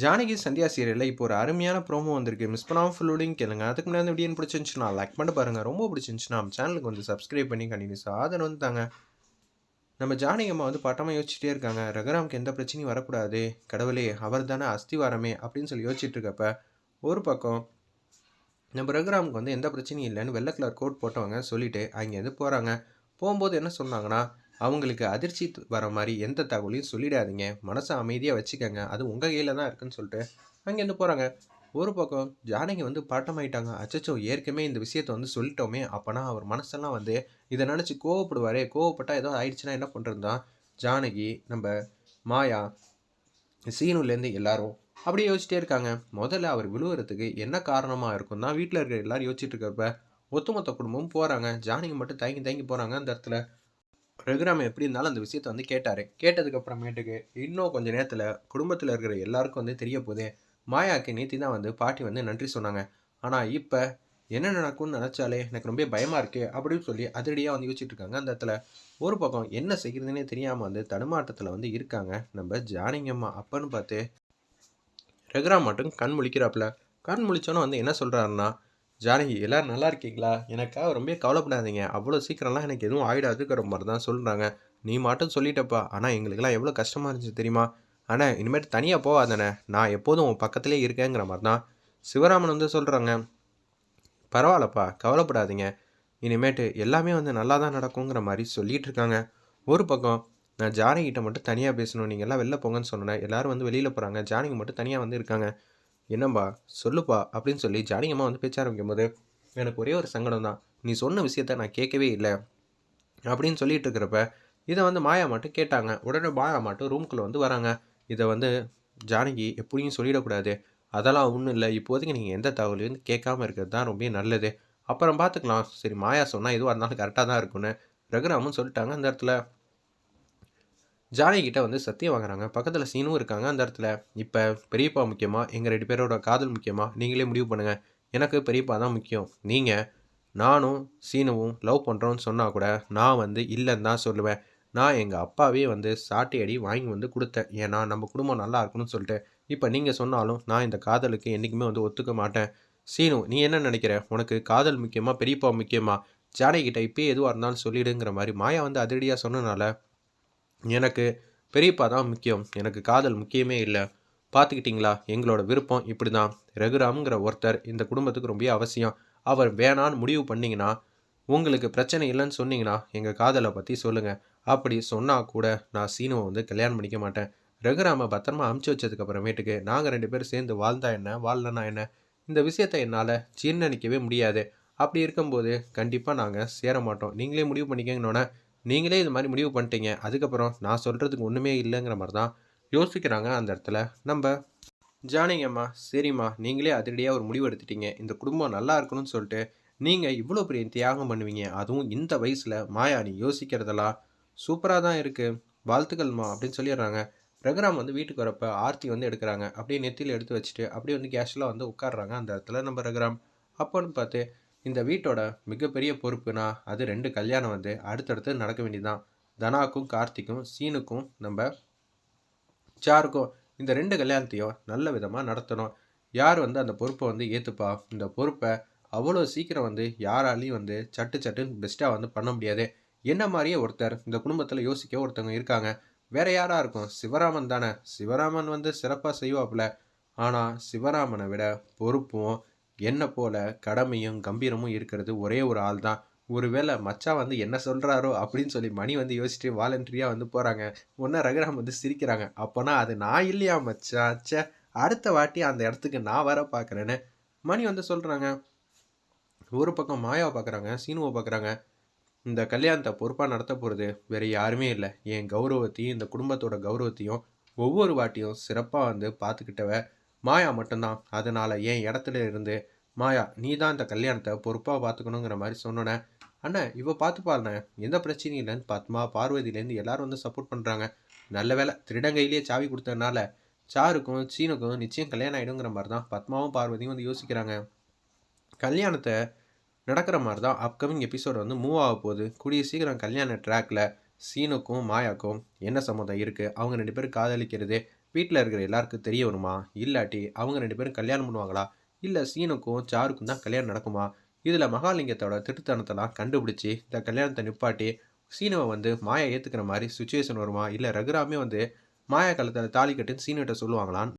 ஜானகி சந்தியா சீரியலில் இப்போ ஒரு அருமையான ப்ரோமோ வந்திருக்கு. மிஸ் பண்ணாமல் ஃபுல்லோடையும் கேளுங்க. அதுக்கு முன்னாடி வீடியோ பிடிச்சிருந்துச்சுன்னா லைக் பண்ணி பாருங்கள் ரொம்ப பிடிச்சிருந்துச்சுன்னா நம்ம சேனலுக்கு வந்து சப்ஸ்கிரைப் பண்ணி கண்டினியூஸ் ஆதரவு வந்து தாங்க நம்ம ஜானகி அம்மா வந்து பட்டமாக யோசிச்சுட்டே இருக்காங்க. ரகுராமுக்கு எந்த பிரச்சனையும் வரக்கூடாது. கடவுளே அவர் தானே அஸ்திவாரமே அப்படின்னு சொல்லி யோசிச்சுட்டு இருக்கப்ப ஒரு பக்கம் நம்ம ரகுராமுக்கு வந்து எந்த பிரச்சனையும் இல்லைன்னு வெள்ளை கலர் கோட் போட்டவங்க சொல்லிவிட்டு அங்கேருந்து போகிறாங்க போகும்போது என்ன சொன்னாங்கன்னா அவங்களுக்கு அதிர்ச்சி வர மாதிரி எந்த தகவலையும் சொல்லிடாதீங்க. மனசை அமைதியாக வச்சுக்கோங்க. அது உங்கள் கையில் தான் இருக்குன்னு சொல்லிட்டு அங்கேருந்து போகிறாங்க ஒரு பக்கம் ஜானகி வந்து பாட்டமாயிட்டாங்க அச்சச்சோ ஏற்கனவே இந்த விஷயத்த வந்து சொல்லிட்டோமே. அப்போனா அவர் மனசெல்லாம் வந்து இதை நினச்சி கோவப்படுவாரே. கோவப்பட்டால் ஏதோ ஆயிடுச்சுன்னா என்ன பண்ணுறது ஜானகி நம்ம மாயா சீனுலேருந்து எல்லாரும் அப்படியே யோசிச்சிட்டே இருக்காங்க. முதல்ல அவர் விழுவுறதுக்கு என்ன காரணமாக இருக்கும் தான் வீட்டில் இருக்கிற எல்லாரும் யோசிச்சுட்டு இருக்கப்ப ஒத்துமொத்த குடும்பமும் போகிறாங்க ஜானகி மட்டும் தயங்கி தயங்கி போகிறாங்க அந்த இடத்துல. ரகுராம் எப்படி இருந்தாலும் அந்த விஷயத்த வந்து கேட்டார். கேட்டதுக்கு அப்புறமேட்டுக்கு இன்னும் கொஞ்சம் நேரத்தில் குடும்பத்தில் இருக்கிற எல்லாருக்கும் வந்து தெரிய போதே மாயாக்கு நேத்தி தான் வந்து பாட்டி வந்து நன்றி சொன்னாங்க. ஆனால் இப்போ என்ன நடக்கும்னு நினச்சாலே எனக்கு ரொம்ப பயமாக இருக்குது அப்படின்னு சொல்லி அதிரடியாக வந்து யோசிச்சுட்டு இருக்காங்க. அந்த இடத்துல ஒரு பக்கம் என்ன செய்கிறதுனே தெரியாமல் வந்து தடுமாட்டத்தில் வந்து இருக்காங்க. நம்ம ஜானிங்கம்மா அப்பன்னு பார்த்து ரகுராம் மட்டும் கண் முழிக்கிறாப்புல. கண் முழிச்சோன்னு வந்து என்ன சொல்கிறாருன்னா ஜானகி எல்லோரும் நல்லா இருக்கீங்களா? எனக்காக ரொம்ப கவலைப்படாதீங்க. அவ்வளோ சீக்கிரம்லாம் எனக்கு எதுவும் ஆகிடாதுக்கிற மாதிரி தான் சொல்கிறாங்க நீ மட்டும் சொல்லிட்டப்பா. ஆனால் எங்களுக்கெல்லாம் எவ்வளோ கஷ்டமாக இருந்துச்சு தெரியுமா? ஆனால் இனிமேட்டு தனியாக போகாதானே நான் எப்போதும் உன் பக்கத்துலேயே இருக்கேங்கிற மாதிரி தான். சிவராமன் வந்து சொல்கிறாங்க பரவாயில்லப்பா. கவலைப்படாதீங்க. இனிமேட்டு எல்லாமே வந்து நல்லா தான் நடக்குங்கிற மாதிரி சொல்லிகிட்டு இருக்காங்க. ஒரு பக்கம் நான் ஜானகிட்ட மட்டும் தனியாக பேசணும். நீங்கள் எல்லாம் வெளில போங்கன்னு சொன்னேன் எல்லோரும் வந்து வெளியில் போகிறாங்க ஜானகி மட்டும் தனியாக வந்து இருக்காங்க. என்னம்பா சொல்லுப்பா அப்படின்னு சொல்லி ஜானகியம்மா வந்து பேச்ச ஆரம்பிக்கும் போது எனக்கு ஒரே ஒரு சங்கடம் தான் நீ சொன்ன விஷயத்த நான் கேட்கவே இல்லை. அப்படின்னு சொல்லிட்டு இருக்கிறப்ப இதை வந்து மாயா மட்டும் கேட்டாங்க. உடனே மாயா மட்டும் ரூம்குள்ளே வந்து வராங்க. இதை வந்து ஜானகி எப்படியும் சொல்லிடக்கூடாது. அதெல்லாம் ஒன்றும் இல்லை. இப்போதைக்கு நீங்கள் எந்த தகவலையும் கேட்காம இருக்கிறது தான் ரொம்ப நல்லது. அப்புறம் பார்த்துக்கலாம். சரி மாயா சொன்னால் எதுவாக இருந்தாலும் கரெக்டாக தான் இருக்குன்னு ரகுராமும் சொல்லிட்டாங்க அந்த இடத்துல. ஜானகிட்ட வந்து சத்தியம் வாங்குறாங்க. பக்கத்தில் சீனும் இருக்காங்க. அந்த இடத்துல இப்போ பெரியப்பா முக்கியமாக எங்கள் ரெண்டு பேரோட காதல் முக்கியமாக நீங்களே முடிவு பண்ணுங்கள் எனக்கு பெரியப்பா தான் முக்கியம். நீங்கள் நானும் சீனுவும் லவ் பண்ணுறோன்னு சொன்னால் கூட நான் வந்து இல்லைன்னு தான் சொல்லுவேன். நான் எங்கள் அப்பாவே வந்து சாட்டி அடி வாங்கி வந்து கொடுத்தேன். ஏன்னா நம்ம குடும்பம் நல்லா இருக்கணும்னு சொல்லிட்டு. இப்போ நீங்கள் சொன்னாலும் நான் இந்த காதலுக்கு என்றைக்குமே வந்து ஒத்துக்க மாட்டேன். சீனு நீ என்ன நினைக்கிற? உனக்கு காதல் முக்கியமாக பெரியப்பா முக்கியமாக ஜானகிட்ட இப்போயே எதுவாக இருந்தாலும் சொல்லிடுங்கிற மாதிரி மாயா வந்து அதிரடியாக சொன்னனால எனக்கு பெரியப்பா தான் முக்கியம். எனக்கு காதல் முக்கியமே இல்லை. பார்த்துக்கிட்டிங்களா? எங்களோட விருப்பம் இப்படி தான் ரகுராம்ங்கிற ஒருத்தர் இந்த குடும்பத்துக்கு ரொம்ப அவசியம். அவர் வேணான்னு முடிவு பண்ணிங்கன்னா உங்களுக்கு பிரச்சனை இல்லைன்னு சொன்னீங்கன்னா எங்கள் காதலை பற்றி சொல்லுங்கள் அப்படி சொன்னால் கூட நான் சீனுவை வந்து கல்யாணம் பண்ணிக்க மாட்டேன். ரகுராமை பத்திரமா அமுச்சு வச்சதுக்கு அப்புறமேட்டுக்கு நாங்கள் ரெண்டு பேரும் சேர்ந்து வாழ்ந்தா என்ன வாழலனா என்ன? இந்த விஷயத்தை என்னால் ஜீர்ணிக்கவே முடியாது. அப்படி இருக்கும்போது கண்டிப்பாக நாங்கள் சேர மாட்டோம். நீங்களே முடிவு பண்ணிக்கங்கன்னொன்னே நீங்களே இது மாதிரி முடிவு பண்ணிட்டீங்க. அதுக்கப்புறம் நான் சொல்கிறதுக்கு ஒன்றுமே இல்லைங்கிற மாதிரி தான் யோசிக்கிறாங்க அந்த இடத்துல. நம்ம ஜானிங்கம்மா சரிம்மா நீங்களே அதிரடியாக ஒரு முடிவு எடுத்துட்டீங்க. இந்த குடும்பம் நல்லா இருக்கணும்னு சொல்லிட்டு நீங்கள் இவ்வளோ பெரிய தியாகம் பண்ணுவீங்க. அதுவும் இந்த வயசில் மாயா நீ யோசிக்கிறதெல்லாம் சூப்பராக தான் இருக்குது வாழ்த்துக்கள்மா அப்படின்னு சொல்லிடுறாங்க. ரகுராம் வந்து வீட்டுக்கு வரப்ப ஆர்த்தி வந்து எடுக்கிறாங்க. அப்படியே நெத்தியில் எடுத்து வச்சுட்டு அப்படியே வந்து கேஷில் வந்து உட்காடுறாங்க அந்த இடத்துல நம்ம ரகுராம். அப்போன்னு பார்த்து இந்த வீட்டோட மிகப்பெரிய பொறுப்புனா அது ரெண்டு கல்யாணம் வந்து அடுத்தடுத்து நடக்க வேண்டியதுதான். தனாக்கும் கார்த்திக்கும் சீனுக்கும் நம்ம சாருக்கும் இந்த ரெண்டு கல்யாணத்தையும் நல்ல விதமாக நடத்தணும். யார் வந்து அந்த பொறுப்பை வந்து ஏற்றுப்பா இந்த பொறுப்பை அவ்வளோ சீக்கிரம் வந்து யாராலையும் வந்து சட்டு சட்டுன்னு பெஸ்ட்டாக வந்து பண்ண முடியாது. என்ன மாதிரியே ஒருத்தர் இந்த குடும்பத்தில் யோசிக்க ஒருத்தவங்க இருக்காங்க. வேற யாராக இருக்கும்? சிவராமன் தானே. சிவராமன் வந்து சிறப்பாக செய்வாப்புல. ஆனால் சிவராமனை விட பொறுப்பும் என்னை போல கடமையும் கம்பீரமும் இருக்கிறது ஒரே ஒரு ஆள் தான் ஒருவேளை மச்சா வந்து என்ன சொல்கிறாரோ அப்படின்னு சொல்லி மணி வந்து யோசிச்சுட்டு வாலண்டரியாக வந்து போகிறாங்க ஒன்றா ரகுராம் வந்து சிரிக்கிறாங்க. அப்போனா அது நான் இல்லையா மச்சா? சே அடுத்த வாட்டி அந்த இடத்துக்கு நான் வர பார்க்குறேன்னு மணி வந்து சொல்கிறாங்க ஒரு பக்கம் மாயாவை பார்க்குறாங்க சீனுவை பார்க்குறாங்க இந்த கல்யாணத்தை பொறுப்பாக நடத்த போகிறது வேறு யாருமே இல்லை. என் கௌரவத்தையும் இந்த குடும்பத்தோட கௌரவத்தையும் ஒவ்வொரு வாட்டியும் சிறப்பாக வந்து பார்த்துக்கிட்டவ மாயா மட்டும்தான். அதனால் என் இடத்துல இருந்து மாயா நீ தான் இந்த கல்யாணத்தை பொறுப்பாக பார்த்துக்கணுங்கிற மாதிரி சொன்னோன்னே அண்ணன் இவ பார்த்துப்பாருண்ணே எந்த பிரச்சனையும் இல்லைன்னு பத்மா பார்வதியிலேருந்து எல்லாரும் வந்து சப்போர்ட் பண்ணுறாங்க நல்ல வேலை திருடங்கையிலேயே சாவி கொடுத்ததுனால சாருக்கும் சீனுக்கும் நிச்சயம் கல்யாணம் ஆகிடுங்கிற மாதிரி தான் பத்மாவும் பார்வதியும் வந்து யோசிக்கிறாங்க. கல்யாணத்தை நடக்கிற மாதிரி தான் அப்கமிங் எபிசோடு வந்து மூவ் ஆக போகுது. கூடிய சீக்கிரம் கல்யாண ட்ராக்ல சீனுக்கும் மாயாக்கும் என்ன சம்மந்தம் இருக்குது அவங்க ரெண்டு பேரும் காதலிக்கிறது வீட்டில் இருக்கிற எல்லாருக்கும் தெரிய வருமா இல்லாட்டி அவங்க ரெண்டு பேரும் கல்யாணம் பண்ணுவாங்களா? இல்லை சீனுக்கும் சாருக்கும் தான் கல்யாணம் நடக்குமா? இதில் மகாலிங்கத்தோட திட்டுத்தனத்தெல்லாம் கண்டுபிடிச்சி இந்த கல்யாணத்தை நிப்பாட்டி சீனுவை வந்து மாயா ஏற்றுக்கிற மாதிரி சுச்சுவேஷன் வருமா? இல்லை ரகுராமே வந்து மாயா காலத்தில் தாலி கட்டுன்னு சீனுகிட்ட சொல்லுவாங்களான்னு